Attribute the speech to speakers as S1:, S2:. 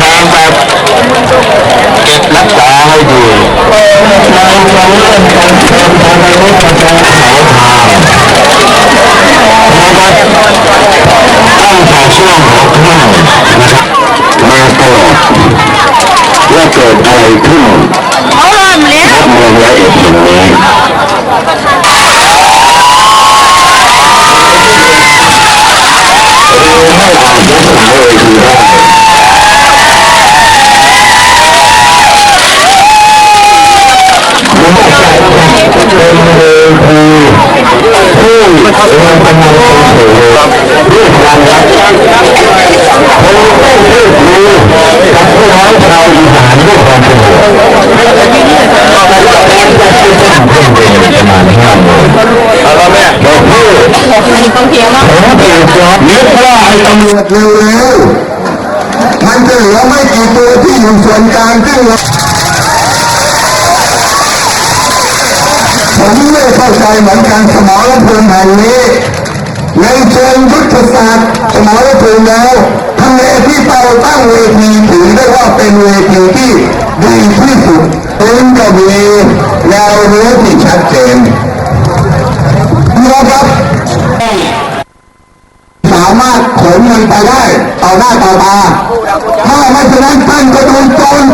S1: แต่มาพยายามแบเก็บรักษาให้ดีเราจะเริ่มการเติมภายในรถประจำเขาทางนะครับตั้งแต่ช่วงหัวค่ำนะครับมาตลอดว่าเกิดอะไรขึ้น
S2: เขาเริ่มแล้ว
S1: เมืองละเอียดแห่งนี้ให้อ่านยกหลังเวทีได้ผมบอกใจเป็นเวที ที่เรากำลังเป็นสู่เรื่องพลังรักผมได้เรียนรู้กับพี่น้องชาวอีสานด้วยความเป็นห่วงเอาแม่บอกพี่
S2: ต้องเถียงว่า
S1: ผมเปลี่ยนจอบนึกว่าไอ้ตำรวจเร็วๆมันจะเหลือไม่กี่ตัวที่อยู่ส่วนกลางซึ่งเรา ผมไม่เข้าใจเหมือนกันสมรภูมิแห่งนี้ในเชิงยุทธศาสตร์สมรภูมิแล้วทำเลที่เราตั้งเวทีถือได้ว่าเป็นเวทีที่ดีที่สุดซึ่งก็มีแนวรู้ที่ชัดเจนพี่น้องครับสามารถขนเงินไปได้ต่อหน้าต่อตาถ้าไม่ฉะนั้นท่านก็โดนโจร